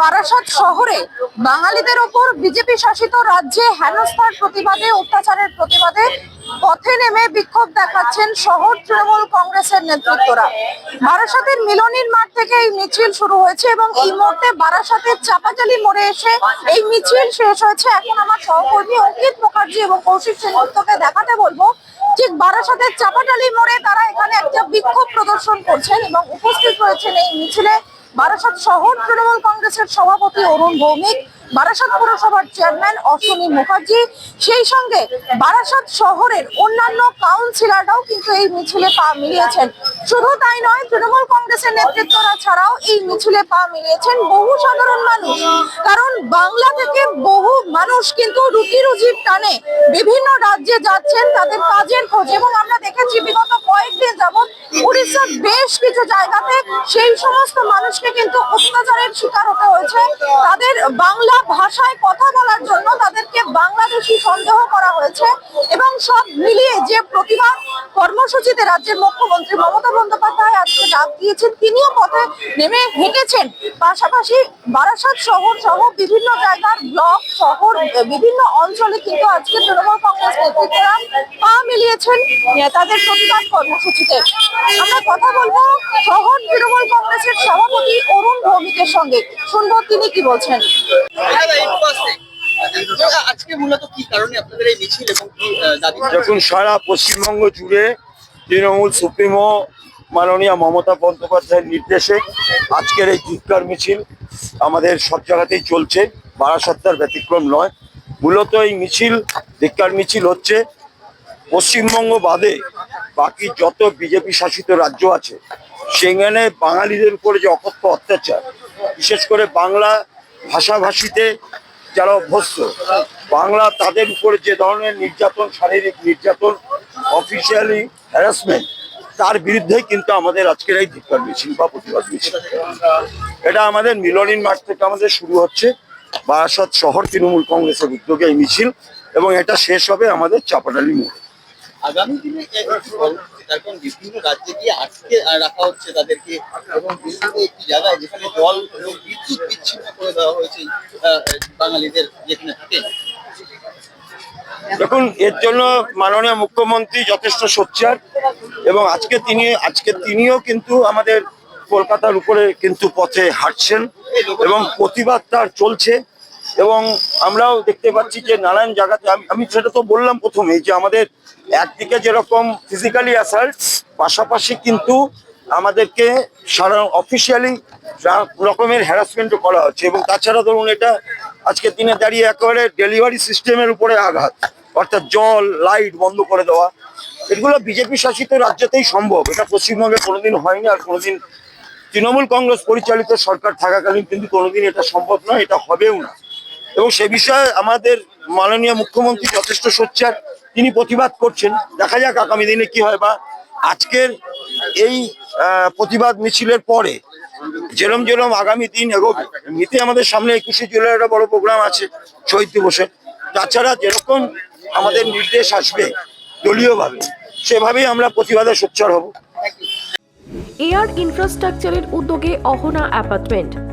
বারাসাত শহরে বাঙালিদের ওপর বিজেপি শাসিত রাজ্যে হেনস্থার প্রতিবাদে, অত্যাচারের প্রতিবাদে পথে নেমে বিক্ষোভ দেখাচ্ছেন শহর তৃণমূল কংগ্রেসের নেতৃত্বরা। বারাসাতের মিলনীর মাঠ থেকে এই মিছিল শুরু হয়েছে এবং এই মুহূর্তে বারাসাতের চাপাচালি মোড়ে এসে এই মিছিল শেষ হয়েছে। এখন আমার সহকর্মী অঙ্কিত মুখার্জি এবং কৌশিক সেনগুপ্তকে দেখাতে বলব, ঠিক বারাসাতের চাপাটালি মোড়ে তারা এখানে একটা বিক্ষোভ প্রদর্শন করছেন এবং উপস্থিত রয়েছেন এই মিছিলে। বারাসাত শহর তৃণমূল কংগ্রেসের সভাপতি অরুণ ভৌমিক, বারাসাত পুরসভার চেয়ারম্যান অশ্বিনী মুখার্জি, সেই সঙ্গে বারাসাত শহরের অন্যান্য কাউন্সিলররাও কিন্তু এই মিছিলে পা মিলিয়েছেন। শুধু তাই নয়, তৃণমূল কংগ্রেসের নেতৃত্বরা ছাড়াও এই মিছিলে পা মিলিয়েছেন বহু সাধারণ মানুষ। কারণ বাংলা থেকে বহু মানুষ কিন্তু রুটি রুজির টানে বিভিন্ন রাজ্যে যাচ্ছেন তাদের কাজের খোঁজ। এবং আমরা দেখেছি বিগত কয়েকদিন যাবৎ উড়িষ্যার বেশ কিছু জায়গাতে সেই সমস্ত মানুষকে কিন্তু অত্যাচারের শিকার হতে হয়েছে। তাদের বাংলা ভাষায় কথা বলার জন্য তাদেরকে বাংলাদেশি সন্দেহ করা হয়েছে এবং সব মিলিয়ে যে প্রতিবাদ কর্মসূচিতে রাজ্যের মুখ্যমন্ত্রী মমতা বন্দ্যোপাধ্যায় আজকে ডাক দিয়েছেন। তিনিও পথে নেমে হেঁটেছেন। পাশাপাশি বারাসাত শহর সহ বিভিন্ন জায়গার ব্লক শহর, বিভিন্ন অঞ্চলে কিন্তু আজকে তৃণমূল কংগ্রেস নেতৃত্বরা পা মিলিয়েছেন তাদের প্রতিবাদ কর্মসূচিতে। আমরা কথা বলব শহর তৃণমূল কংগ্রেসের সভাপতি অরুণ ভৌমিকের সঙ্গে। শুনব তিনি কি বলছেন। আজকে মূলত কি কারণে আপনাদের এই মিছিল এবং দেখুন সারা পশ্চিমবঙ্গ জুড়ে তৃণমূল সুপ্রিমো মাননীয় মমতা বন্দ্যোপাধ্যায়ের নির্দেশে আজকের এই ধিক্কার মিছিল আমাদের সব জায়গাতেই চলছে। বারাসত্তার ব্যতিক্রম নয়। মূলত এই মিছিল ধিক্কার মিছিল হচ্ছে পশ্চিমবঙ্গ বাদে বাকি যত বিজেপি শাসিত রাজ্য আছে সেখানে বাঙালিদের উপরে যে অকথ্য অত্যাচার বিশেষ করে বাংলা ভাষাভাষীতে যারা অভ্যস্ত, বাংলা তাদের উপরে যে ধরনের নির্যাতন, শারীরিক নির্যাতন অফিসিয়ালি হ্যারাসমেন্ট তার বিরুদ্ধেই কিন্তু আমাদের আজকের এই ধিক্কার মিছিল বা প্রতিবাদ মিছিল। এটা আমাদের মিলনীর মাঠ থেকে আমাদের শুরু হচ্ছে। বারাসত শহর তৃণমূল কংগ্রেসের উদ্যোগে এই মিছিল এবং এটা শেষ হবে আমাদের চাপাটালি মোড়ে। আগামী দিনে এ- একটি কর্মসূচি তারপর বিভিন্ন রাজ্যে গিয়ে আটকে রাখা হচ্ছে তাদেরকে এবং একটি জায়গায় যেখানে জল বিদ্যুৎ বিচ্ছিন্ন করে দেওয়া হয়েছে। বাঙালিদের যেখানে থাকেন দেখুন, এর জন্য মাননীয় মুখ্যমন্ত্রী যথেষ্ট সোচ্চার এবং আজকে তিনি, আজকে তিনিও কিন্তু আমাদের কলকাতার উপরে কিন্তু পথে হাঁটছেন এবং প্রতিবাদ তার চলছে এবং আমরাও দেখতে পাচ্ছি যে নানান জায়গাতে আমি- আমি সেটা তো বললাম প্রথমেই যে আমাদের একদিকে যেরকম ফিজিক্যালি অ্যাসাল্ট পাশাপাশি কিন্তু আমাদেরকে সারা অফিসিয়ালি রকমের হ্যারাসমেন্টও করা হচ্ছে এবং তাছাড়া ধরুন এটা আজকের দিনে দাঁড়িয়ে একেবারে ডেলিভারি সিস্টেমের উপরে আঘাত, অর্থাৎ জল লাইট বন্ধ করে দেওয়া, এগুলো বিজেপি শাসিত রাজ্যতেই সম্ভব। এটা পশ্চিমবঙ্গে কোনোদিন হয়নি আর কোনোদিন তৃণমূল কংগ্রেস পরিচালিত সরকার থাকাকালীন কিন্তু কোনোদিন এটা সম্ভব নয়, এটা হবেও না। এবং সে বিষয়ে আমাদের মাননীয় মুখ্যমন্ত্রী যথেষ্ট সোচ্চার। তিনি প্রতিবাদ করছেন। দেখা যাক আগামী দিনে কি হয় বা আজকের এই প্রতিবাদ মিছিলের পরে যেরম যেরম আগামী দিন এগোবে এমনিতে আমাদের সামনে একুশে জুলাই একটা বড় প্রোগ্রাম আছে শহীদ দিবসে তাছাড়া যেরকম আমাদের নির্দেশ আসবে দলীয়ভাবে, সেভাবেই আমরা প্রতিবাদে সোচ্চার হব। এয়ার ইনফ্রাস্ট্রাকচারের উদ্যোগে অহনা অ্যাপার্টমেন্ট